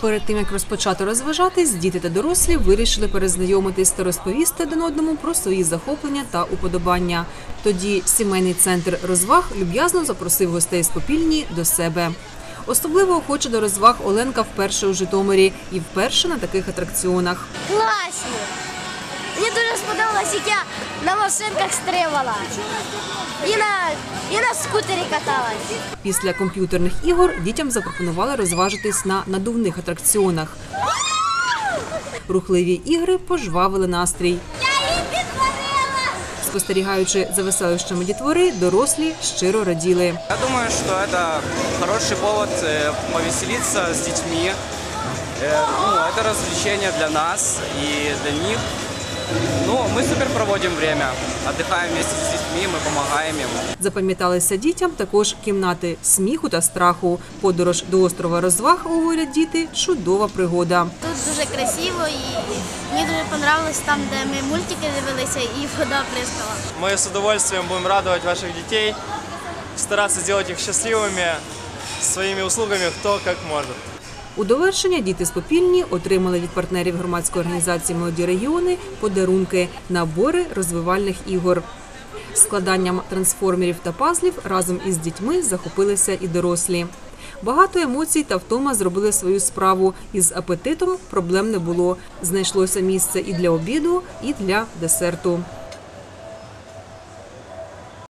Перед тим як розпочати розважатись, діти та дорослі вирішили перезнайомитись та розповісти один одному про свої захоплення та уподобання. Тоді сімейний центр розваг люб'язно запросив гостей з Попільні до себе. Особливо охоче до розваг Оленка вперше у Житомирі і вперше на таких атракціонах. Класні. Мені дуже сподобалось, як я на машинках стрибала. І на, і на скутері каталась. Після комп'ютерних ігор дітям запропонували розважитись на надувних атракціонах. Рухливі ігри пожвавили настрій. Я її підтворила! Спостерігаючи за веселищами дітвори, дорослі щиро раділи. Я думаю, что это хороший повод э, повеселиться с детьми. Э, Ну, это развлечение для нас и для них. Ну, мы супер проводим время, отдыхаем вместе с детьми, мы помогаем им. Запам'яталися дітям також кімнати сміху та страху. Подорож до острова розваг, говорять діти, чудова пригода. Тут дуже красиво і мені дуже понравилось там, де ми мультики дивилися і вода прискала. Мы с удовольствием будем радовать ваших детей, стараться сделать их счастливыми своими услугами, кто как может. У довершення діти з Попільні отримали від партнерів громадської організації Молоді регіони подарунки набори розвивальних ігор. Складанням трансформерів та пазлів разом із дітьми захопилися і дорослі. Багато емоцій та втома зробили свою справу. Із апетитом проблем не було. Знайшлося місце і для обіду, і для десерту.